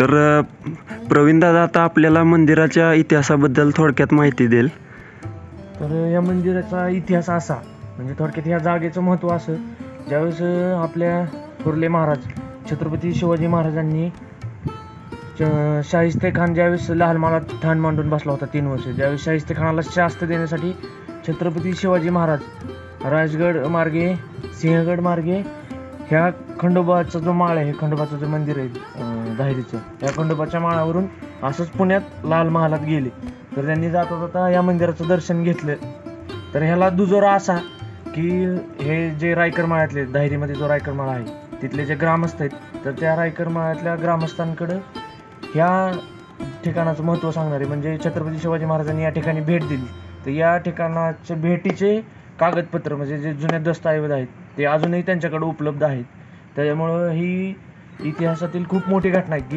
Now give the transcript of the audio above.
तर प्रवीण दादा आता आपल्याला मंदिराच्या इतिहासाबद्दल थोडक्यात माहिती देईल तर या मंदिराचा इतिहास असा म्हणजे थोडक्यात ह्या जागेचं महत्त्व असं ज्यावेळेस आपल्या थोरले महाराज छत्रपती शिवाजी महाराजांनी शाहिस्ते खान ज्यावेळेस लाल महालात ठाण मांडून बसला होता तीन वर्ष ज्यावेळेस शाहिस्ते खानाला शास्त्र देण्यासाठी छत्रपती शिवाजी महाराज राजगड मार्गे सिंहगड मार्गे ह्या खंडोबाचा जो माळ आहे खंडोबाचं जे मंदिर आहे अं, धायरीचं या खंडोबाच्या माळावरून असंच पुण्यात लाल महालात गेले. तर त्यांनी जाता जाता या मंदिराचं दर्शन घेतलं. तर ह्याला दुजोरा असा की हे जे रायकर माळ्यातले धायरीमध्ये जो रायकर माळा आहे तिथले जे ग्रामस्थ आहेत तर त्या रायकर माळ्यातल्या ग्रामस्थांकडं ह्या ठिकाणाचं महत्त्व सांगणारे म्हणजे छत्रपती शिवाजी महाराजांनी या ठिकाणी भेट दिली. तर या ठिकाणाचे भेटीचे कागदपत्र म्हणजे जे जुने दस्तऐवज आहेत ते अजूनही त्यांच्याकडे उपलब्ध आहेत. त्याच्यामुळं ही इतिहासातील खूप मोठी घटना आहे की